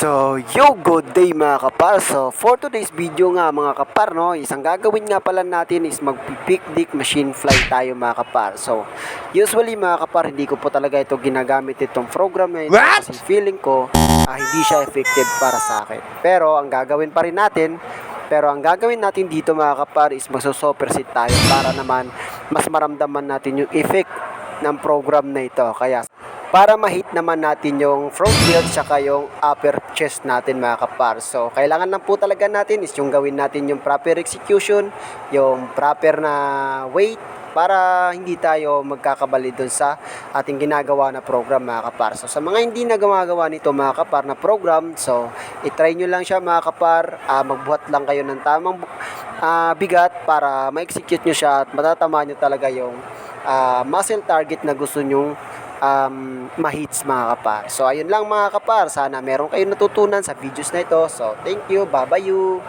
So, yo, good day mga kapar. So, for today's video nga mga kapar, no, isang gagawin nga pala natin is mag-picnic machine fly tayo mga kapar. So, usually mga kapar, hindi ko po talaga ito ginagamit itong program na ito What? kasi feeling ko ah, hindi siya effective para sa akin. Pero, ang gagawin pa rin natin, pero ang gagawin natin dito mga kapar is magsusupersit tayo para naman mas maramdaman natin yung effect ng program na ito. Kaya para ma-hit naman natin yung front build tsaka yung upper chest natin mga kapar. So, kailangan lang po talaga natin is yung gawin natin yung proper execution, yung proper na weight para hindi tayo magkakabali dun sa ating ginagawa na program mga kapar. So, sa mga hindi na gumagawa nito mga kapar na program, so, itry nyo lang siya mga kapar, ah, magbuhat lang kayo ng tamang ah, bigat para ma-execute nyo siya at matatama nyo talaga yung ah, muscle target na gusto nyong um, ma-hits mga kapar. So, ayun lang mga kapar. Sana meron kayong natutunan sa videos na ito. So, thank you. Bye-bye you.